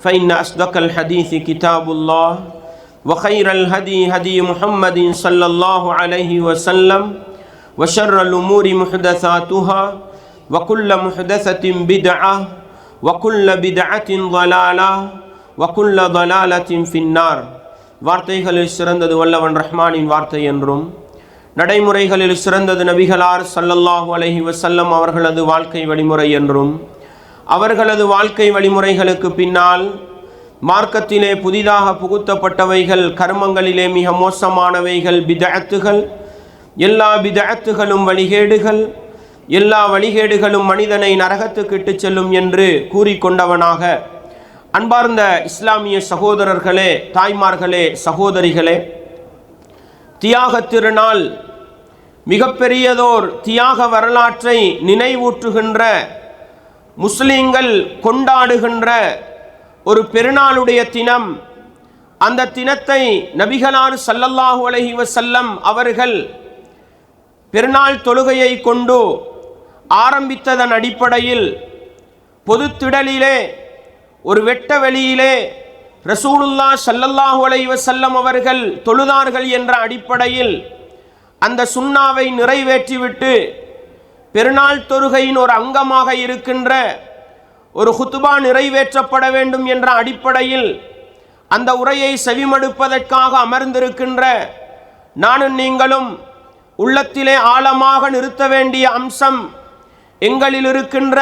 فإن أصدق الحديث كتاب الله وخير الهدي هدي محمد صلى الله عليه وسلم وشر الأمور محدثاتها وكل محدثة بدعة وكل بدعة ضلالة وكل ضلالة في النار வார்த்தைகளில் சிறந்தது வல்லவன் ரஹ்மானின் வார்த்தை என்றும் நடைமுறைகளில் சிறந்தது நபிகளார் சல்லல்லாஹு அலைஹி வசல்லம் அவர்களது வாழ்க்கை வழிமுறை என்றும் அவர்களது வாழ்க்கை வழிமுறைகளுக்கு பின்னால் மார்க்கத்திலே புதிதாக புகுத்தப்பட்டவைகள் கர்மங்களிலே மிக மோசமானவைகள் பிதஅத்துகள் எல்லா பிதஅத்துகளும் வழிகேடுகள் எல்லா வழிகேடுகளும் மனிதனை நரகத்துக்கு இட்டு செல்லும் என்று கூறிக்கொண்டவனாக. அன்பார்ந்த இஸ்லாமிய சகோதரர்களே தாய்மார்களே சகோதரிகளே தியாக திருநாள் மிகப்பெரியதோர் தியாக வரலாற்றை நினைவூற்றுகின்ற முஸ்லீம்கள் கொண்டாடுகின்ற ஒரு பெருநாளுடைய தினம். அந்த தினத்தை நபிகளார் சல்லல்லாஹு அலஹி வசல்லம் அவர்கள் பெருநாள் தொழுகையை கொண்டு ஆரம்பித்ததன் அடிப்படையில் பொது திடலிலே ஒரு வெட்ட வெளியிலே ரசூலுல்லா சல்லல்லாஹு அலைஹி வசல்லம் அவர்கள் தொழுதார்கள் என்ற அடிப்படையில் அந்த சுண்ணாவை நிறைவேற்றிவிட்டு பெருநாள் தொழுகையின் ஒரு அங்கமாக இருக்கின்ற ஒரு ஹுத்துபா நிறைவேற்றப்பட வேண்டும் என்ற அடிப்படையில் அந்த உரையை செவிமடுப்பதற்காக அமர்ந்திருக்கின்ற நானும் நீங்களும் உள்ளத்திலே ஆழமாக நிறுத்த வேண்டிய அம்சம் எங்களில் இருக்கின்ற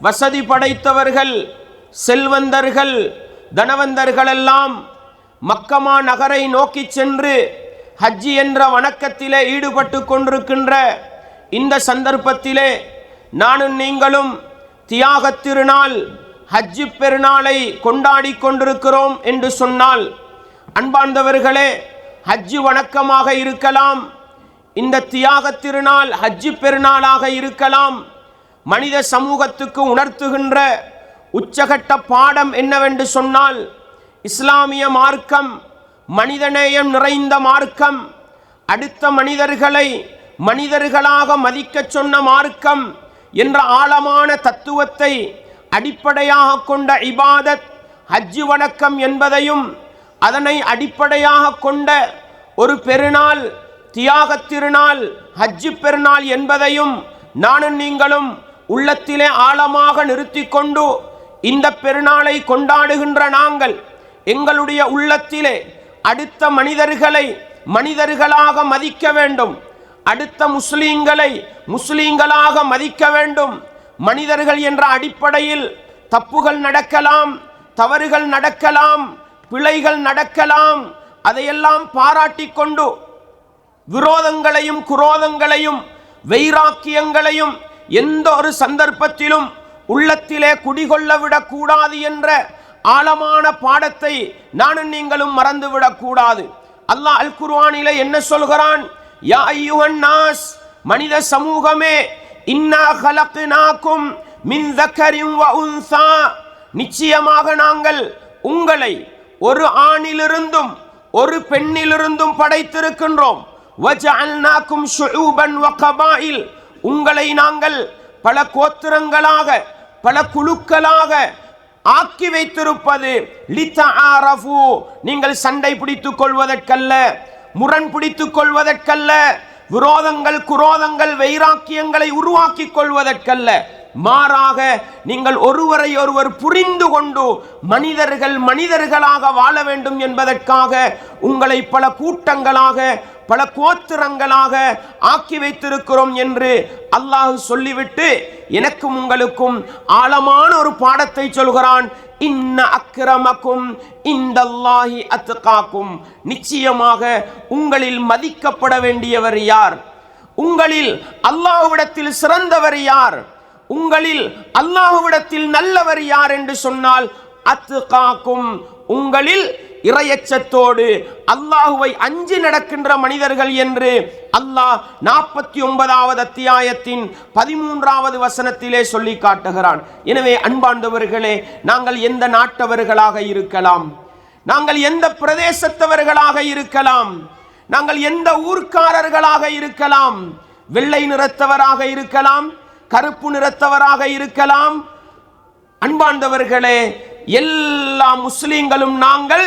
வசதி படைத்தவர்கள் செல்வந்தர்கள் தனவந்தர்களெல்லாம் மக்கமா நகரை நோக்கி சென்று ஹஜ்ஜி என்ற வணக்கத்திலே ஈடுபட்டு கொண்டிருக்கின்ற இந்த சந்தர்ப்பத்திலே நானும் நீங்களும் தியாக திருநாள் ஹஜ்ஜி பெருநாளை கொண்டாடி கொண்டிருக்கிறோம் என்று சொன்னால் அன்பார்ந்தவர்களே ஹஜ்ஜி வணக்கமாக இருக்கலாம் இந்த தியாக திருநாள் ஹஜ்ஜி பெருநாளாக இருக்கலாம் மனித சமூகத்துக்கு உணர்த்துகின்ற உச்சகட்ட பாடம் என்னவென்று சொன்னால் இஸ்லாமிய மார்க்கம் மனிதநேயம் நிறைந்த மார்க்கம் அடுத்த மனிதர்களை மனிதர்களாக மதிக்கச் சொன்ன மார்க்கம் என்ற ஆழமான தத்துவத்தை அடிப்படையாக கொண்ட இபாதத் ஹஜ்ஜு வணக்கம் என்பதையும் அதனை அடிப்படையாக கொண்ட ஒரு பெருநாள் தியாக திருநாள் ஹஜ்ஜு பெருநாள் என்பதையும் நானும் நீங்களும் உள்ளத்திலே ஆழமாக நிறுத்தி கொண்டு இந்த பெருநாளை கொண்டாடுகின்ற நாங்கள் எங்களுடைய உள்ளத்திலே அடுத்த மனிதர்களை மனிதர்களாக மதிக்க வேண்டும். அடுத்த முஸ்லீம்களை முஸ்லீம்களாக மதிக்க வேண்டும். மனிதர்கள் என்ற அடிப்படையில் தப்புகள் நடக்கலாம் தவறுகள் நடக்கலாம் பிழைகள் நடக்கலாம். அதையெல்லாம் பாராட்டி கொண்டு விரோதங்களையும் குரோதங்களையும் வைராக்கியங்களையும் எந்த ஒரு சந்தர்ப்பத்திலும் உள்ளத்திலே குடிகொள்ள விடக்கூடாது என்ற ஆழமான பாடத்தை நானும் நீங்களும் மறந்துவிடக் கூடாது அல்லாஹ் அல் குர்வானில என்ன சொல்கிறான்? யா ஐயுஹன் நாஸ் மனித சமூகமே இன்னா ஹலக்னாக்கும் மின் தக்கரின் வ உன்சா நிச்சயமாக நாங்கள் உங்களை ஒரு ஆணிலிருந்தும் ஒரு பெண்ணிலிருந்தும் படைத்திருக்கின்றோம் வஜஅல்னாக்கும் ஷுஊபன் வ கபாயில் உங்களை நாங்கள் பல கோத்திரங்களாக பல குழுக்களாக ஆக்கி வைத்திருப்பது லித்தஆரஃபு நீங்கள் சண்டை பிடித்துக் கொள்வதற்கல்ல முரண் பிடித்துக் கொள்வதற்கல்ல விரோதங்கள் குரோதங்கள் வைராக்கியங்களை உருவாக்கிக் கொள்வதற்கல்ல. மாறாக நீங்கள் ஒருவரை ஒருவர் புரிந்து கொண்டு மனிதர்கள் மனிதர்களாக வாழ வேண்டும் என்பதற்காக உங்களை பல கூட்டங்களாக பல கோத்திரங்களாக ஆக்கி வைத்திருக்கிறோம் என்று அல்லாஹ் சொல்லிவிட்டு எனக்கும் உங்களுக்கும் ஆழமான ஒரு பாடத்தை சொல்கிறான். இன்ன அக்கிரமக்கும் இந்தல்லாஹி அத்துக்காக்கும் நிச்சயமாக உங்களில் மதிக்கப்பட வேண்டியவர் யார்? உங்களில் அல்லாஹுவிடத்தில் சிறந்தவர் யார்? உங்களில் அல்லாஹுவிடத்தில் நல்லவர் யார் என்று சொன்னால் அத்துகாக்கும் உங்களில் இரையச்சத்தோடு அல்லாஹுவை அஞ்சு நடக்கின்ற மனிதர்கள் என்று அல்லாஹ் நாற்பத்தி ஒன்பதாவது அத்தியாயத்தின் பதிமூன்றாவது வசனத்திலே சொல்லி காட்டுகிறான். எனவே அன்பாண்டவர்களே நாங்கள் எந்த நாட்டவர்களாக இருக்கலாம்? நாங்கள் எந்த பிரதேசத்தவர்களாக இருக்கலாம்? நாங்கள் எந்த ஊர்க்காரர்களாக இருக்கலாம்? வெள்ளை நிறத்தவராக இருக்கலாம் கருப்பு நிறத்தவராக இருக்கலாம். அன்பாண்டவர்களே எல்லா முஸ்லீம்களும் நாங்கள்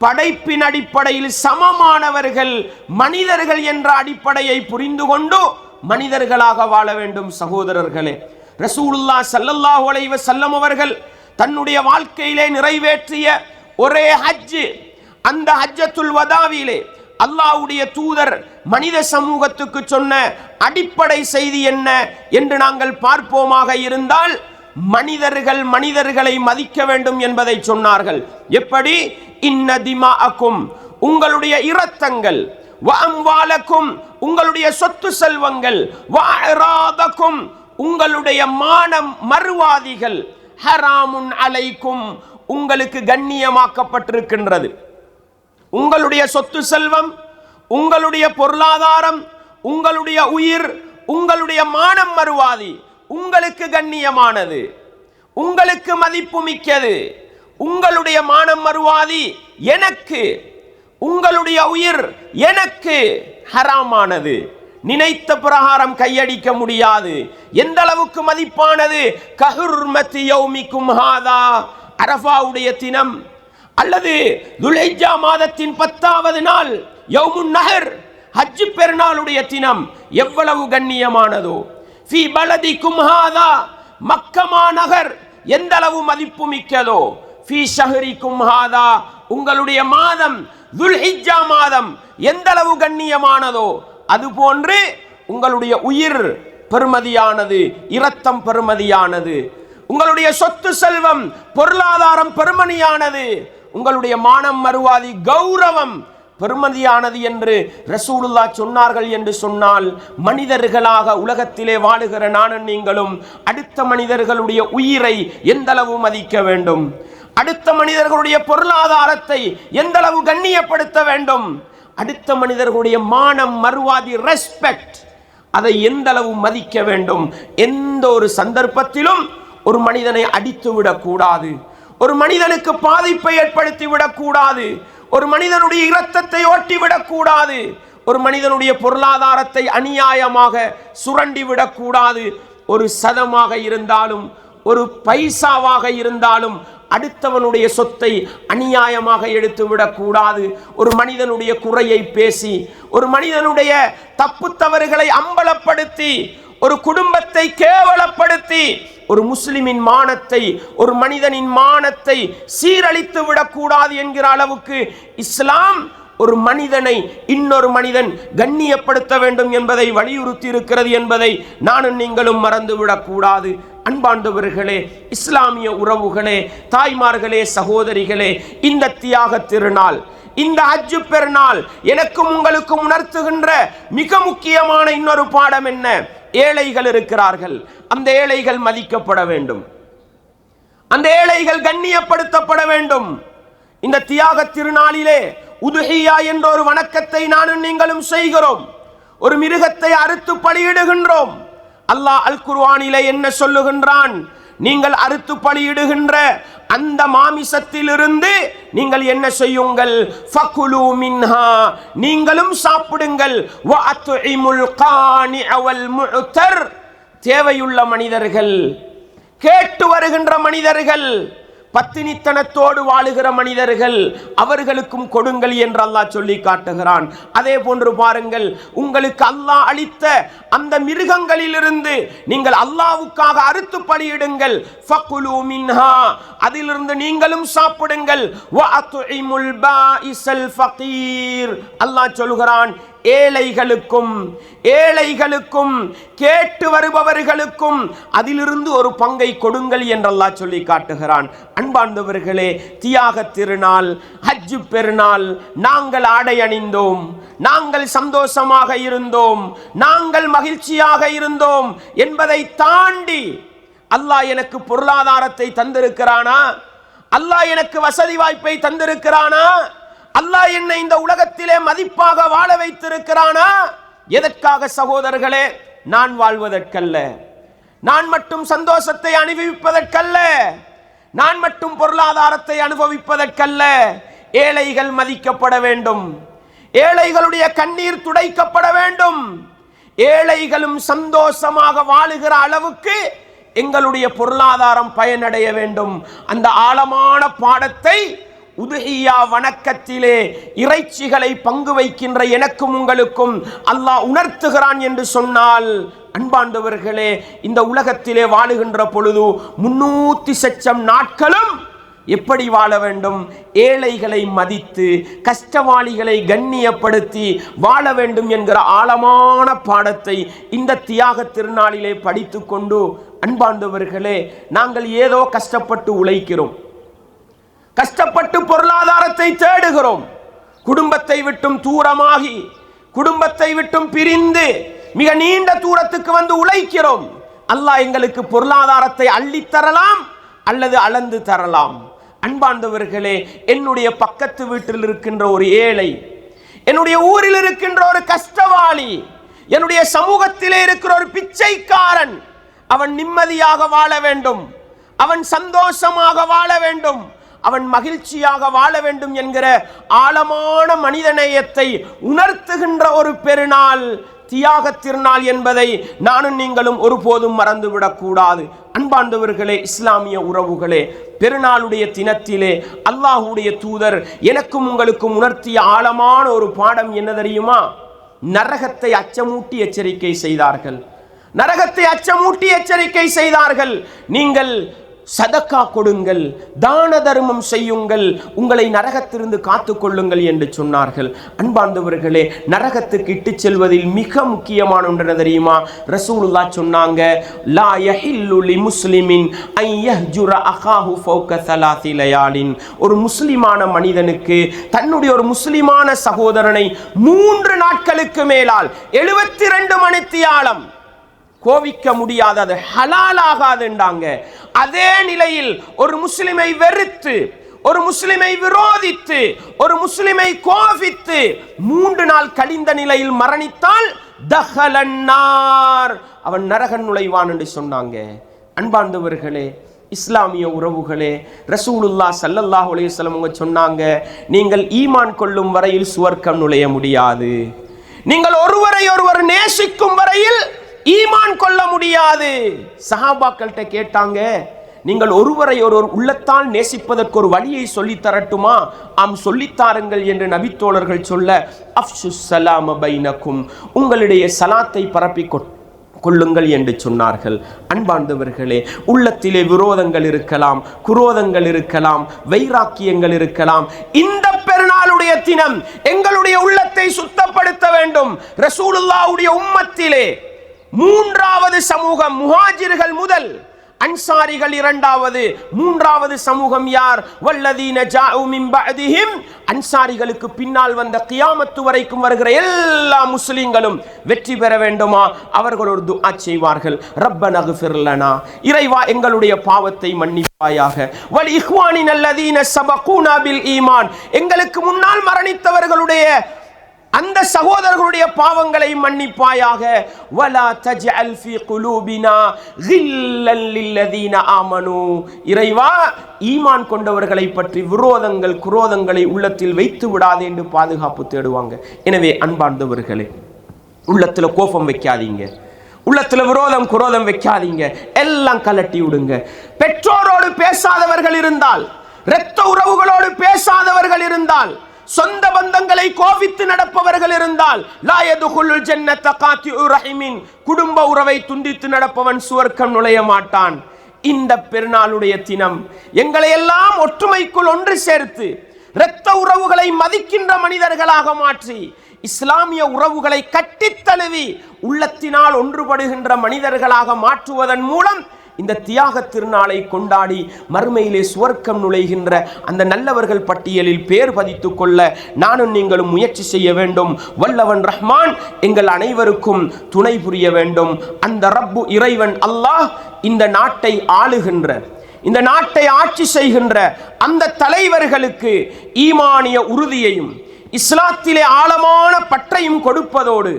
படைப்பின் அடிப்படையில் சமமானவர்கள் மனிதர்கள் என்ற அடிப்படையை புரிந்து கொண்டு மனிதர்களாக வாழ வேண்டும் சகோதரர்களே. ரசூலுல்லா சல்லல்லாஹு அலைவ செல்லம் அவர்கள் தன்னுடைய வாழ்க்கையிலே நிறைவேற்றிய ஒரே ஹஜ்ஜு. அந்த ஹஜ்ஜத்துல் வதாவிலே அல்லாஹ்வுடைய தூதர் மனித சமூகத்துக்கு சொன்ன அடிப்படை செய்தி என்ன என்று நாங்கள் பார்ப்போமாக இருந்தால் மனிதர்கள் மனிதர்களை மதிக்க வேண்டும் என்பதை சொன்னார்கள். எப்படி? இன்ன திமாஅக்கும் உங்களுடைய இரத்தங்கள் வாழக்கும் உங்களுடைய சொத்து செல்வங்கள் வாராதக்கும் உங்களுடைய மானம் மறுவாதிகள் ஹராமுன் அலைக்கும் உங்களுக்கு கண்ணியமாக்கப்பட்டிருக்கின்றது. உங்களுடைய சொத்து செல்வம் உங்களுடைய பொருளாதாரம் உங்களுடைய உயிர் உங்களுடைய மானம் மறுவாதி உங்களுக்கு கண்ணியமானது. உங்களுக்கு மதிப்பு மிக்கது. உங்களுடைய மானம் மறுவாதி எனக்கு. உங்களுடைய உயிர் எனக்கு. ஹராமானது. நினைத்த பிரகாரம் கையடிக்க முடியாது. எந்த அளவுக்கு மதிப்பானது? கஹுர்மதி யௌமிக்கும் ஹாதா. அரஃபாவுடைய தினம். அல்லது துலைஜா மாதத்தின் பத்தாவது நாள் யௌமுன் நகர் ஹஜ் பெருநாளுடைய தினம். எவ்வளவு கண்ணியமானதோ. ஃபி பலதி கும்ஹாதா மக்கமா நகர் எந்த அளவு மதிப்பு மிக்கதோ ஃபி ஷஹரி கும்ஹாதா உங்களுடைய மாதம் துல்ஹிஜ்ஜா மாதம் எந்த அளவு கண்ணியமானதோ அதுபோன்று உங்களுடைய உயிர் பெருமதியானது இரத்தம் பெருமதியானது. உங்களுடைய சொத்து செல்வம் பொருளாதாரம் பெருமணியானது. உங்களுடைய மானம் மறுவாதி கௌரவம் பெருமதியானது என்று ரசூலுல்லா சொன்னார்கள் என்று சொன்னால் மனிதர்களாக உலகத்திலே வாழுகிற நானும் நீங்களும் அடுத்த மனிதர்களுடைய உயிரை எந்தளவு மதிக்க வேண்டும்? அடுத்த மனிதர்களுடைய பொருளாதாரத்தை எந்தளவு கண்ணியப்படுத்த வேண்டும்? அடுத்த மனிதர்களுடைய மானம் மறுவாதி ரெஸ்பெக்ட் அதை எந்த அளவு மதிக்க வேண்டும்? எந்த ஒரு சந்தர்ப்பத்திலும் ஒரு மனிதனை அடித்து விடக்கூடாது ஒரு மனிதனுக்கு பாதிப்பை ஏற்படுத்தி விடக்கூடாது ஒரு மனிதனுடைய இரத்தத்தை ஓட்டிவிடக்கூடாது ஒரு மனிதனுடைய பொருளாதாரத்தை அநியாயமாக சுரண்டி விடக்கூடாது ஒரு சதமாக இருந்தாலும் ஒரு பைசாவாக இருந்தாலும் அடுத்தவனுடைய சொத்தை அநியாயமாக எடுத்து விடக்கூடாது ஒரு மனிதனுடைய குறையை பேசி ஒரு மனிதனுடைய தப்பு தவறுகளை அம்பலப்படுத்தி ஒரு குடும்பத்தை கேவலப்படுத்தி ஒரு முஸ்லிமின் மானத்தை ஒரு மனிதனின் மானத்தை சீரழித்து விடக்கூடாது என்கிற அளவுக்கு இஸ்லாம் ஒரு மனிதனை இன்னொரு மனிதன் கண்ணியப்படுத்த வேண்டும் என்பதை வலியுறுத்தி இருக்கிறது என்பதை நானும் நீங்களும் மறந்துவிடக்கூடாது அன்பாண்டவர்களே இஸ்லாமிய உறவுகளே தாய்மார்களே சகோதரிகளே இந்த தியாக திருநாள் இந்த அஜு பெருநாள் எனக்கும் உங்களுக்கும் உணர்த்துகின்ற மிக முக்கியமான இன்னொரு பாடம் என்ன? ஏழைகள் இருக்கிறார்கள். அந்த ஏழைகள் மதிக்கப்பட வேண்டும். அந்த ஏழைகள் கண்ணியப்படுத்தப்பட வேண்டும். இந்த தியாக திருநாளிலே உதுஹியா என்ற ஒரு வணக்கத்தை நானும் நீங்களும் செய்கிறோம். ஒரு மிருகத்தை அறுத்து பலியிடுகின்றோம். அல்லாஹ் அல் குர்வானிலே என்ன சொல்லுகின்றான்? நீங்கள் அறுத்து பலியிடுகின்ற அந்த மாமிசத்திலிருந்து நீங்கள் என்ன செய்யுங்கள்? ஃபகுலு மின்ஹா நீங்களும் சாப்பிடுங்கள். வ அத்இமுல் கானி அவல் முத்தர் தேவையுள்ள மனிதர்கள் கேட்டு வருகின்ற மனிதர்கள் பத்தினித்தனத்தோடு வாழுகிற மனிதர்கள் அவர்களுக்கும் கொடுங்கள் என்று அல்லாஹ் சொல்லி காட்டுகிறான். அதே போன்று பாருங்கள் உங்களுக்கு அல்லாஹ் அளித்த அந்த மிருகங்களிலிருந்து நீங்கள் அல்லாவுக்காக அறுத்து பலியிடுங்கள். ஃபகுலு மின்ஹா அதிலிருந்து நீங்களும் சாப்பிடுங்கள். ஃபகீர். அல்லாஹ் சொல்கிறான் ஏழைகளுக்கும் ஏழைகளுக்கும் கேட்டு வருபவர்களுக்கும் அதிலிருந்து ஒரு பங்கை கொடுங்கள் என்றெல்லாம் சொல்லி காட்டுகிறான். அன்பார்ந்தவர்களே தியாக திருநாள் ஹஜ்ஜு பெருநாள் நாங்கள் ஆடை அணிந்தோம் நாங்கள் சந்தோஷமாக இருந்தோம் நாங்கள் மகிழ்ச்சியாக இருந்தோம் என்பதை தாண்டி அல்லாஹ் எனக்கு பொருளாதாரத்தை தந்திருக்கிறானா? அல்லாஹ் எனக்கு வசதி வாய்ப்பை தந்திருக்கிறானா? அல்லாஹ் என்னை இந்த உலகத்திலே மதிப்பாக வாழ வைத்திருக்கிறானா? எதற்காக சகோதரர்களே நான் வாழ்வதற்கல்ல. நான் மட்டும் சந்தோஷத்தை அனுபவிப்பதற்கல்ல. நான் மட்டும் பொருளாதாரத்தை அனுபவிப்பதற்கல்ல. ஏழைகள் மதிக்கப்பட வேண்டும். ஏழைகளுடைய கண்ணீர் துடைக்கப்பட வேண்டும். ஏழைகளும் சந்தோஷமாக வாழுகிற அளவுக்கு எங்களுடைய பொருளாதாரம் பயனடைய வேண்டும். அந்த ஆழமான பாடத்தை உதுஹியா வணக்கத்திலே இறைச்சிகளை பங்கு வைக்கின்ற எனக்கும் உங்களுக்கும் அல்லாஹ் உணர்த்துகிறான் என்று சொன்னால் அன்பாண்டவர்களே இந்த உலகத்திலே வாழுகின்ற பொழுது முன்னூத்தி சச்சம் நாட்களும் எப்படி வாழ வேண்டும்? ஏழைகளை மதித்து கஷ்டவாளிகளை கண்ணியப்படுத்தி வாழ வேண்டும் என்கிற ஆழமான பாடத்தை இந்த தியாக திருநாளிலே படித்து கொண்டு அன்பாண்டவர்களே நாங்கள் ஏதோ கஷ்டப்பட்டு உழைக்கிறோம். கஷ்டப்பட்டு பொருளாதாரத்தை தேடுகிறோம். குடும்பத்தை விட்டும் தூரமாகி குடும்பத்தை விட்டும் பிரிந்து மிக நீண்ட தூரத்துக்கு வந்து உழைக்கிறோம். அல்லாஹ் எங்களுக்கு பொருளாதாரத்தை அள்ளித் தரலாம் அல்லது அளந்து தரலாம். அன்பாண்டவர்களே என்னுடைய பக்கத்து வீட்டில் இருக்கின்ற ஒரு ஏழை என்னுடைய ஊரில் இருக்கின்ற ஒரு கஷ்டவாளி என்னுடைய சமூகத்திலே இருக்கிற ஒரு பிச்சைக்காரன் அவன் நிம்மதியாக வாழ வேண்டும். அவன் சந்தோஷமாக வாழ வேண்டும். அவன் மகிழ்ச்சியாக வாழ வேண்டும் என்கிற ஆழமான மனிதநேயத்தை உணர்த்துகின்ற ஒரு பெருநாள் தியாக திருநாள் என்பதை நானும் நீங்களும் ஒருபோதும் மறந்துவிடக்கூடாது அன்பாண்டவர்களே இஸ்லாமிய உறவுகளே பெருநாளுடைய தினத்திலே அல்லாஹுடைய தூதர் எனக்கும் உங்களுக்கும் உணர்த்திய ஆழமான ஒரு பாடம் என்ன தெரியுமா? நரகத்தை அச்சமூட்டி எச்சரிக்கை செய்தார்கள். நரகத்தை அச்சமூட்டி எச்சரிக்கை செய்தார்கள். நீங்கள் சதக்கா கொடுங்கள் தான தர்மம் செய்யுங்கள் உங்களை நரகத்திலிருந்து காத்துக்கொள்ளுங்கள் என்று சொன்னார்கள். அன்பார்ந்தவர்களே நரகத்துக்கு இட்டு செல்வதில் மிக முக்கியமான ஒன்று தெரியுமா? ரசூலுல்லா சொன்னாங்க லா யஹில்லுலி முஸ்லிமின் ஐ யஹ்ஜுர அகாஹு ஃபௌக ஸலாத்தி லயாலின். ஒரு முஸ்லிமான மனிதனுக்கு தன்னுடைய ஒரு முஸ்லிமான சகோதரனை மூன்று நாட்களுக்கு மேலால் எழுபத்தி ரெண்டு மணித்தியாலம் கோவிக்க முடியாது அது ஹலாலாகாதுண்டாங்க அதே நிலையில் ஒரு முஸ்லிமை வெறுத்து ஒரு முஸ்லிமை விரோதித்து ஒரு முஸ்லிமை கோபித்து மூன்று நாள் கழிந்த நிலையில் மரணித்தால் தஹலன்னார். அவன் நரகன் நுழைவான் என்று சொன்னாங்க. அன்பாண்டவர்களே இஸ்லாமிய உறவுகளே ரசூலுல்லா சல்லல்லாஹ் அலைஹி அவங்க சொன்னாங்க நீங்கள் ஈமான் கொள்ளும் வரையில் சுவர்க்கம் நுழைய முடியாது. நீங்கள் ஒருவரை ஒருவர் நேசிக்கும் வரையில் ஈமான் கொள்ள முடியாது. சஹாபாக்கள்கிட்ட கேட்டாங்க நீங்கள் ஒருவரை ஒருவர் உள்ளத்தால் நேசிப்பதற்கு ஒரு வழியை சொல்லித் தரட்டுமா? ஆம் சொல்லித்தாருங்கள் என்று நபித்தோழர்கள் சொல்ல அஃப்சு சலாம பைனக்கும் உங்களுடைய சலாத்தை பரப்பி கொள்ளுங்கள் என்று சொன்னார்கள். அன்பார்ந்தவர்களே உள்ளத்திலே விரோதங்கள் இருக்கலாம் குரோதங்கள் இருக்கலாம் வைராக்கியங்கள் இருக்கலாம். இந்த பெருநாளுடைய தினம் எங்களுடைய உள்ளத்தை சுத்தப்படுத்த வேண்டும். ரசூலுல்லாவுடைய உம்மத்திலே மூன்றாவது சமூகம் முஹாஜிர்கள் முதல். அன்சாரிகள் இரண்டாவது. மூன்றாவது சமூகம் யார்? வல்லதீன ஜாஉ அன்சாரிகளுக்கு பின்னால் வந்த கியாமத்து வரைக்கும் வருகிற எல்லா முஸ்லிம்களும் வெற்றி பெற வேண்டுமா? அவர்கள் ஒரு துஆ செய்வார்கள். ரப்பன அக்ஃபிர் இறைவா எங்களுடைய பாவத்தை மன்னிப்பாயாக. வல் இஹ்வானின் அல்லதீன சபகூனா பில் ஈமான். எங்களுக்கு முன்னால் மரணித்தவர்களுடைய அந்த சகோதரர்களுடைய பாவங்களை மன்னிப்பாயாக வலா தஜ் அல்ஃபி குலூபினா கில்லல் ஆமனு. இறைவா ஈமான் கொண்டவர்களை பற்றி விரோதங்கள் குரோதங்களை உள்ளத்தில் வைத்து விடாதே என்று பாதுகாப்பு தேடுவாங்க. எனவே அன்பார்ந்தவர்களே உள்ளத்தில் கோபம் வைக்காதீங்க. உள்ளத்தில் விரோதம் குரோதம் வைக்காதீங்க. எல்லாம் கலட்டி விடுங்க. பெற்றோரோடு பேசாதவர்கள் இருந்தால் இரத்த உறவுகளோடு பேசாதவர்கள் இருந்தால் சொந்த பந்தங்களை கோபித்து நடப்பவர்கள் இருந்தால் லா யதுகுலுல் ரஹிமின் குடும்ப உறவை துண்டித்து நடப்பவன் சுவர்க்கம் நுழைய மாட்டான். இந்த பெருநாளுடைய தினம் எங்களை எல்லாம் ஒற்றுமைக்குள் ஒன்று சேர்த்து இரத்த உறவுகளை மதிக்கின்ற மனிதர்களாக மாற்றி இஸ்லாமிய உறவுகளை கட்டித்தழுவி உள்ளத்தினால் ஒன்றுபடுகின்ற மனிதர்களாக மாற்றுவதன் மூலம் இந்த தியாக திருநாளை கொண்டாடி மறுமையிலே சுவர்க்கம் நுழைகின்ற அந்த நல்லவர்கள் பட்டியலில் பேர் பதித்துக் கொள்ள நானும் நீங்களும் முயற்சி செய்ய வேண்டும். வல்லவன் ரஹ்மான் எங்கள் அனைவருக்கும் துணை புரிய வேண்டும். அந்த ரப்பு இறைவன் அல்லாஹ் இந்த நாட்டை ஆளுகின்ற இந்த நாட்டை ஆட்சி செய்கின்ற அந்த தலைவர்களுக்கு ஈமானிய உறுதியையும் இஸ்லாத்திலே ஆழமான பற்றையும் கொடுப்பதோடு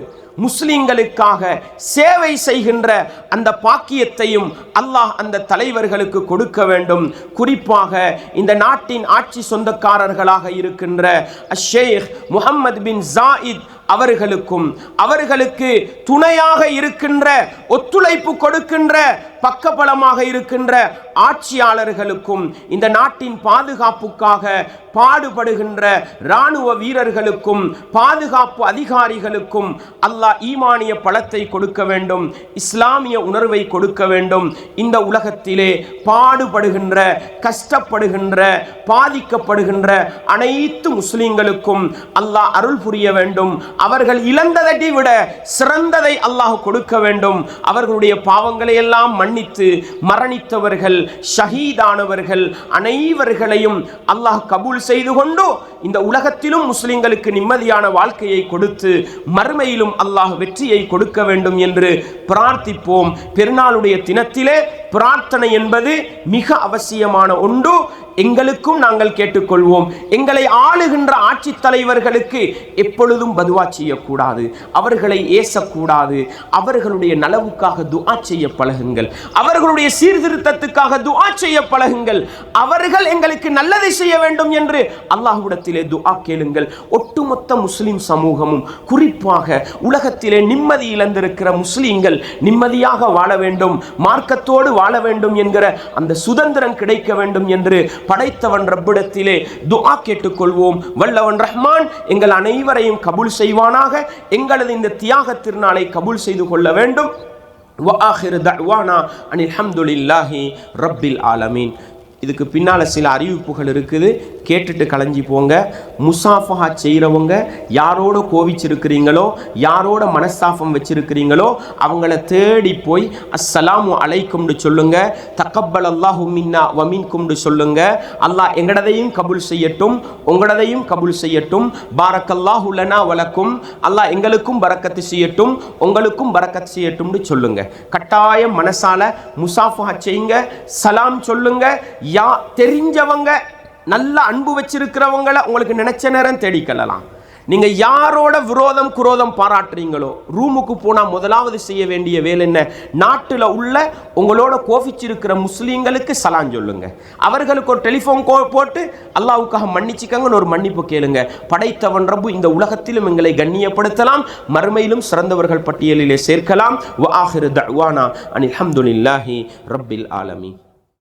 முஸ்லீம்களுக்காக சேவை செய்கின்ற அந்த பாக்கியத்தையும் அல்லாஹ் அந்த தலைவர்களுக்கு கொடுக்க வேண்டும். குறிப்பாக இந்த நாட்டின் ஆட்சி சொந்தக்காரர்களாக இருக்கின்ற அஷேக் முகமது பின் ஜாயித் அவர்களுக்கும் அவர்களுக்கு துணையாக இருக்கின்ற ஒத்துழைப்பு கொடுக்கின்ற பக்கபலமாக இருக்கின்ற ஆட்சியாளர்களுக்கும் இந்த நாட்டின் பாதுகாப்புக்காக பாடுபடுகின்ற இராணுவ வீரர்களுக்கும் பாதுகாப்பு அதிகாரிகளுக்கும் அல்லாஹ் ஈமானிய பலத்தை கொடுக்க வேண்டும் இஸ்லாமிய உணர்வை கொடுக்க வேண்டும். இந்த உலகத்திலே பாடுபடுகின்ற கஷ்டப்படுகின்ற பாதிக்கப்படுகின்ற அனைத்து முஸ்லிம்களுக்கும் அல்லாஹ் அருள் புரிய வேண்டும். அவர்கள் இழந்ததை விட சிறந்ததை அல்லாஹ் கொடுக்க வேண்டும். அவர்களுடைய பாவங்களை எல்லாம் மன்னித்து மரணித்தவர்கள் ஷஹீதானவர்கள் அனைவர்களையும் அல்லாஹ் கபூல் செய்து கொண்டு இந்த உலகத்திலும் முஸ்லிம்களுக்கு நிம்மதியான வாழ்க்கையை கொடுத்து மறுமையிலும் அல்லாஹ் வெற்றியை கொடுக்க வேண்டும் என்று பிரார்த்திப்போம். பெருநாளுடைய தினத்திலே பிரார்த்தனை என்பது மிக அவசியமான ஒன்று. எங்களுக்கும் நாங்கள் கேட்டுக்கொள்வோம். எங்களை ஆளுகின்ற ஆட்சி தலைவர்களுக்கு எப்பொழுதும் பதுவா செய்யக்கூடாது. அவர்களை ஏசக்கூடாது. அவர்களுடைய நலவுக்காக துஆ செய்ய பழகுங்கள். அவர்களுடைய சீர்திருத்தத்துக்காக துஆ செய்ய பழகுங்கள். அவர்கள் எங்களுக்கு நல்லதை செய்ய வேண்டும் என்று அல்லாஹ்விடத்திலே துஆ கேளுங்கள். ஒட்டுமொத்த முஸ்லிம் சமூகமும் குறிப்பாக உலகத்திலே நிம்மதி இழந்திருக்கிற முஸ்லீம்கள் நிம்மதியாக வாழ வேண்டும். மார்க்கத்தோடு வாழ வேண்டும் என்கிற அந்த சுதந்திரம் கிடைக்க வேண்டும் என்று படைத்தவன் ரப்பிடத்திலே துஆ கேட்டுக்கொள்வோம் வல்லவன் ரஹ்மான் எங்கள் அனைவரையும் கபூல் செய்வானாக எங்களது இந்த தியாக திருநாளை கபூல் செய்து கொள்ள வேண்டும் وآخر دعوانا أن الحمد لله رب العالمين இதுக்கு பின்னால் சில அறிவிப்புகள் இருக்குது கேட்டுட்டு கலைஞ்சி போங்க. முசாஃபஹா செய்கிறவங்க யாரோட கோவிச்சிருக்கிறீங்களோ யாரோட மனஸ்தாபம் வச்சிருக்கிறீங்களோ அவங்கள தேடி போய் அஸ்ஸலாமு அலைக்கும்னு சொல்லுங்க. தக்கப்பல் அல்லாஹு மின்னா வமீன்கும்னு சொல்லுங்க. அல்லாஹ் எங்களதையும் கபுல் செய்யட்டும் உங்களதையும் கபுல் செய்யட்டும். பாரக்கல்லாஹு லனா வலக்கும் அல்லாஹ் எங்களுக்கும் பறக்கத்து செய்யட்டும் உங்களுக்கும் பறக்கத்து செய்யட்டும்னு சொல்லுங்க. கட்டாயம் மனசால முசாஃபஹா செய்யுங்க. சலாம் சொல்லுங்க. யா தெரிஞ்சவங்க நல்ல அன்பு வச்சிருக்கிறவங்கள உங்களுக்கு நினைச்ச நேரம் தேடிக்கொள்ளலாம். நீங்கள் யாரோட விரோதம் குரோதம் பாராட்டுறீங்களோ ரூமுக்கு போனால் முதலாவது செய்ய வேண்டிய வேலை என்ன? நாட்டில் உள்ள உங்களோட கோபிச்சிருக்கிற முஸ்லீம்களுக்கு சலான் சொல்லுங்க. அவர்களுக்கு ஒரு டெலிஃபோன் கோ போட்டு அல்லாவுக்காக மன்னிச்சுக்கங்கன்னு ஒரு மன்னிப்பு கேளுங்க. படைத்தவன் ரப்பு இந்த உலகத்திலும் எங்களை கண்ணியப்படுத்தலாம். மறுமையிலும் சிறந்தவர்கள் பட்டியலிலே சேர்க்கலாம். வ ஆஹிரு தஅவானா அனில் ஹம்துலில்லாஹி ரப்பில் ஆலமி